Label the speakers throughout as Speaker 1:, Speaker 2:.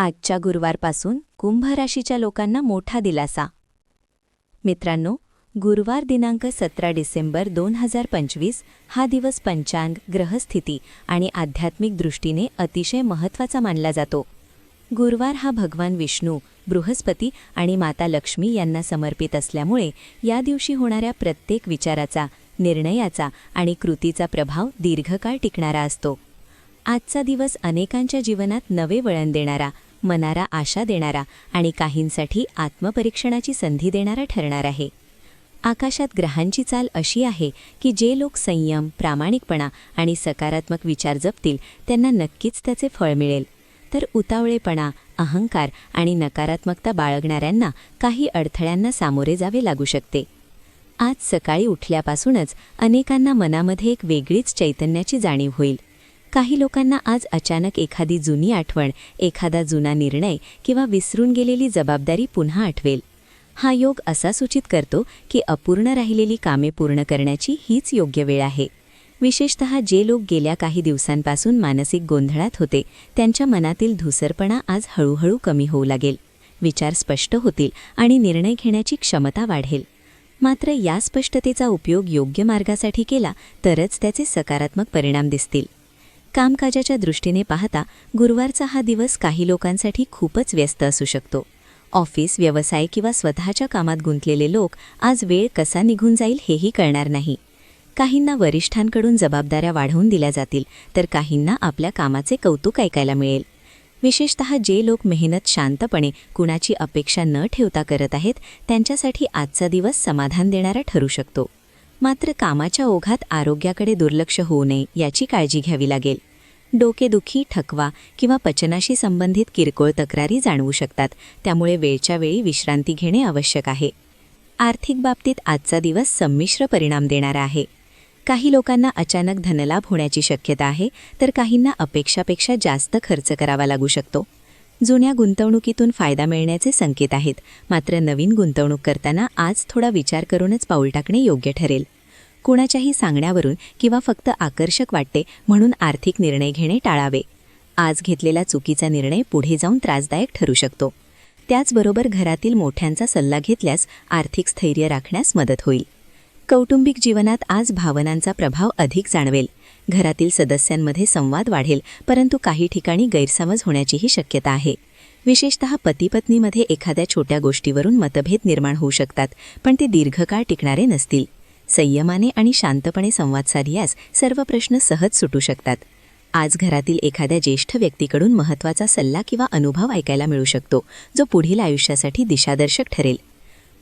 Speaker 1: आजच्या गुरुवारपासून कुंभ राशीच्या लोकांना मोठा दिलासा. मित्रांनो गुरुवार दिनांक सतरा डिसेंबर दोन हजार पंचवीस हा दिवस पंचांग ग्रहस्थिती आणि आध्यात्मिक दृष्टीने अतिशय महत्त्वाचा मानला जातो. गुरुवार हा भगवान विष्णू बृहस्पती आणि माता लक्ष्मी यांना समर्पित असल्यामुळे या दिवशी होणाऱ्या प्रत्येक विचाराचा निर्णयाचा आणि कृतीचा प्रभाव दीर्घकाळ टिकणारा असतो. आजचा दिवस अनेकांच्या जीवनात नवे वळण देणारा मनारा आशा देणारा आणि काहींसाठी आत्मपरीक्षणाची संधी देणारा ठरणार आहे. आकाशात ग्रहांची चाल अशी आहे की जे लोक संयम प्रामाणिकपणा आणि सकारात्मक विचार जपतील त्यांना नक्कीच त्याचे फळ मिळेल. तर उतावळेपणा अहंकार आणि नकारात्मकता बाळगणाऱ्यांना काही अडथळ्यांना सामोरे जावे लागू शकते. आज सकाळी उठल्यापासूनच अनेकांना मनामध्ये एक वेगळीच चैतन्याची जाणीव होईल. काही लोकांना आज अचानक एखादी जुनी आठवण एखादा जुना निर्णय किंवा विसरून गेलेली जबाबदारी पुन्हा आठवेल. हा योग असा सूचित करतो की अपूर्ण राहिलेली कामे पूर्ण करण्याची हीच योग्य वेळ आहे. विशेषत जे लोक गेल्या काही दिवसांपासून मानसिक गोंधळात होते त्यांच्या मनातील धुसरपणा आज हळूहळू कमी होऊ लागेल. विचार स्पष्ट होतील आणि निर्णय घेण्याची क्षमता वाढेल. मात्र या स्पष्टतेचा उपयोग योग्य मार्गासाठी केला तरच त्याचे सकारात्मक परिणाम दिसतील. कामकाजाच्या दृष्टीने पाहता गुरुवारचा हा दिवस काही लोकांसाठी खूपच व्यस्त असू शकतो. ऑफिस व्यवसाय किंवा स्वतःच्या कामात गुंतलेले लोक आज वेळ कसा निघून जाईल हेही कळणार नाही. काहींना वरिष्ठांकडून जबाबदाऱ्या वाढवून दिल्या जातील तर काहींना आपल्या कामाचे कौतुक ऐकायला मिळेल. विशेषत जे लोक मेहनत शांतपणे कुणाची अपेक्षा न ठेवता करत आहेत त्यांच्यासाठी आजचा दिवस समाधान देणारा ठरू शकतो. मात्र कामाच्या ओघात आरोग्याकडे दुर्लक्ष होऊ नये याची काळजी घ्यावी लागेल. डोकेदुखी ठकवा किंवा पचनाशी संबंधित किरकोळ तक्रारी जाणवू शकतात. त्यामुळे वेळच्या वेळी विश्रांती घेणे आवश्यक आहे. आर्थिक बाबतीत आजचा दिवस संमिश्र परिणाम देणारा आहे. काही लोकांना अचानक धनलाभ होण्याची शक्यता आहे तर काहींना अपेक्षापेक्षा जास्त खर्च करावा लागू शकतो. जुन्या गुंतवणुकीतून फायदा मिळण्याचे संकेत आहेत. मात्र नवीन गुंतवणूक करताना आज थोडा विचार करूनच पाऊल टाकणे योग्य ठरेल. कुणाच्याही सांगण्यावरून किंवा फक्त आकर्षक वाटते म्हणून आर्थिक निर्णय घेणे टाळावे. आज घेतलेला चुकीचा निर्णय पुढे जाऊन त्रासदायक ठरू शकतो. त्याचबरोबर घरातील मोठ्यांचा सल्ला घेतल्यास आर्थिक स्थैर्य राखण्यास मदत होईल. कौटुंबिक जीवनात आज भावनांचा प्रभाव अधिक जाणवेल. घरातील सदस्यांमध्ये संवाद वाढेल परंतु काही ठिकाणी गैरसमज होण्याचीही शक्यता आहे. विशेषत पतीपत्नीमध्ये एखाद्या छोट्या गोष्टीवरून मतभेद निर्माण होऊ शकतात पण ते दीर्घकाळ टिकणारे नसतील. संयमाने आणि शांतपणे संवाद साधल्यास सर्व प्रश्न सहज सुटू शकतात. आज घरातील एखाद्या ज्येष्ठ व्यक्तीकडून महत्त्वाचा सल्ला किंवा अनुभव ऐकायला मिळू शकतो जो पुढील आयुष्यासाठी दिशादर्शक ठरेल.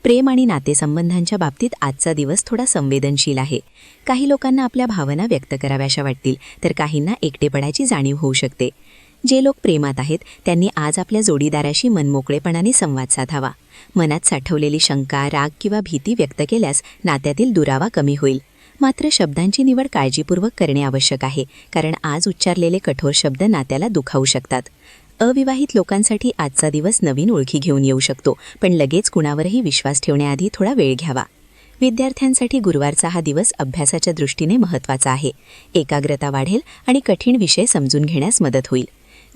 Speaker 1: प्रेम आणि नातेसंबंधांच्या बाबतीत आजचा दिवस थोडा संवेदनशील आहे. काही लोकांना आपल्या भावना व्यक्त कराव्याशा वाटतील तर काहींना एकटेपणाची जाणीव होऊ शकते. जे लोक प्रेमात आहेत त्यांनी आज आपल्या जोडीदाराशी मनमोकळेपणाने संवाद साधावा. मनात साठवलेली शंका राग किंवा भीती व्यक्त केल्यास नात्यातील दुरावा कमी होईल. मात्र शब्दांची निवड काळजीपूर्वक करणे आवश्यक आहे कारण आज उच्चारलेले कठोर शब्द नात्याला दुखावू शकतात. अविवाहित लोकांसाठी आजचा दिवस नवीन ओळखी घेऊन येऊ शकतो पण लगेच कुणावरही विश्वास ठेवण्याआधी थोडा वेळ घ्यावा. विद्यार्थ्यांसाठी गुरुवारचा हा दिवस अभ्यासाच्या दृष्टीने महत्त्वाचा आहे. एकाग्रता वाढेल आणि कठीण विषय समजून घेण्यास मदत होईल.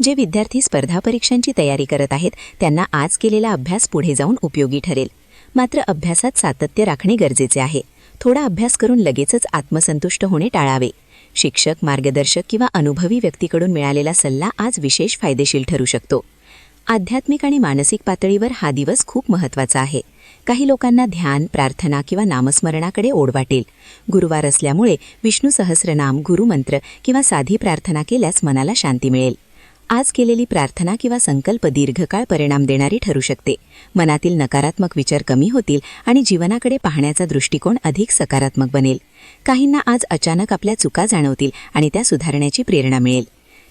Speaker 1: जे विद्यार्थी स्पर्धा परीक्षांची तयारी करत आहेत त्यांना आज केलेला अभ्यास पुढे जाऊन उपयोगी ठरेल. मात्र अभ्यासात सातत्य राखणे गरजेचे आहे. थोडा अभ्यास करून लगेचच आत्मसंतुष्ट होणे टाळावे. शिक्षक मार्गदर्शक किंवा अनुभवी व्यक्तीकडून मिळालेला सल्ला आज विशेष फायदेशीर ठरू शकतो. आध्यात्मिक आणि मानसिक पातळीवर हा दिवस खूप महत्त्वाचा आहे. काही लोकांना ध्यान प्रार्थना किंवा नामस्मरणाकडे ओढ वाटेल. गुरुवार असल्यामुळे विष्णू सहस्रनाम गुरुमंत्र किंवा साधी प्रार्थना केल्यास मनाला शांती मिळेल. आज केलेली प्रार्थना किंवा संकल्प दीर्घकाळ परिणाम देणारी ठरू शकते. मनातील नकारात्मक विचार कमी होतील आणि जीवनाकडे पाहण्याचा दृष्टिकोन अधिक सकारात्मक बनेल. काहींना आज अचानक आपल्या चुका जाणवतील आणि त्या सुधारण्याची प्रेरणा मिळेल.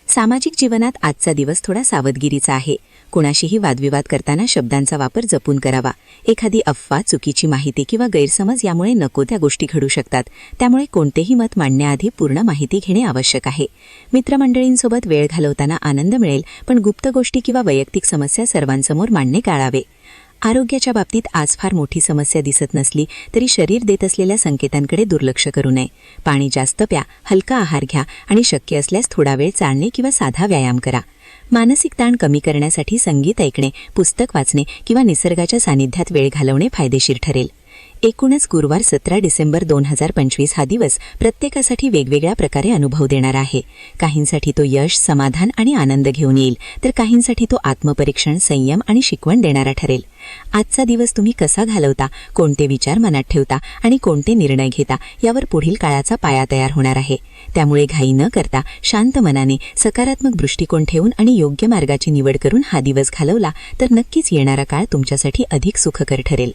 Speaker 1: सामाजिक जीवनात आजचा दिवस थोडा सावधगिरीचा आहे. कुणाशीही वादविवाद करताना शब्दांचा वापर जपून करावा. एखादी अफवा चुकीची माहिती किंवा गैरसमज यामुळे नको त्या गोष्टी घडू शकतात. त्यामुळे कोणतेही मत मांडण्याआधी पूर्ण माहिती घेणे आवश्यक आहे. मित्रमंडळींसोबत वेळ घालवताना आनंद मिळेल पण गुप्त गोष्टी किंवा वैयक्तिक समस्या सर्वांसमोर मांडणे टाळावे. आरोग्याच्या बाबतीत आज फार मोठी समस्या दिसत नसली तरी शरीर देत असलेल्या संकेतांकडे दुर्लक्ष करू नये. पाणी जास्त प्या हलका आहार घ्या आणि शक्य असल्यास थोडा वेळ चालणे किंवा साधा व्यायाम करा. मानसिक ताण कमी करण्यासाठी संगीत ऐकणे पुस्तक वाचणे किंवा निसर्गाच्या सानिध्यात वेळ घालवणे फायदेशीर ठरेल. एकूणच गुरुवार सतरा डिसेंबर दोन हजार पंचवीस हा दिवस प्रत्येकासाठी वेगवेगळ्या प्रकारे अनुभव देणार आहे. काहींसाठी तो यश समाधान आणि आनंद घेऊन येईल तर काहींसाठी तो आत्मपरीक्षण संयम आणि शिकवण देणारा ठरेल. आजचा दिवस तुम्ही कसा घालवता कोणते विचार मनात ठेवता आणि कोणते निर्णय घेता यावर पुढील काळाचा पाया तयार होणार आहे. त्यामुळे घाई न करता शांत मनाने सकारात्मक दृष्टिकोन ठेवून आणि योग्य मार्गाची निवड करून हा दिवस घालवला तर नक्कीच येणारा काळ तुमच्यासाठी अधिक सुखकर ठरेल.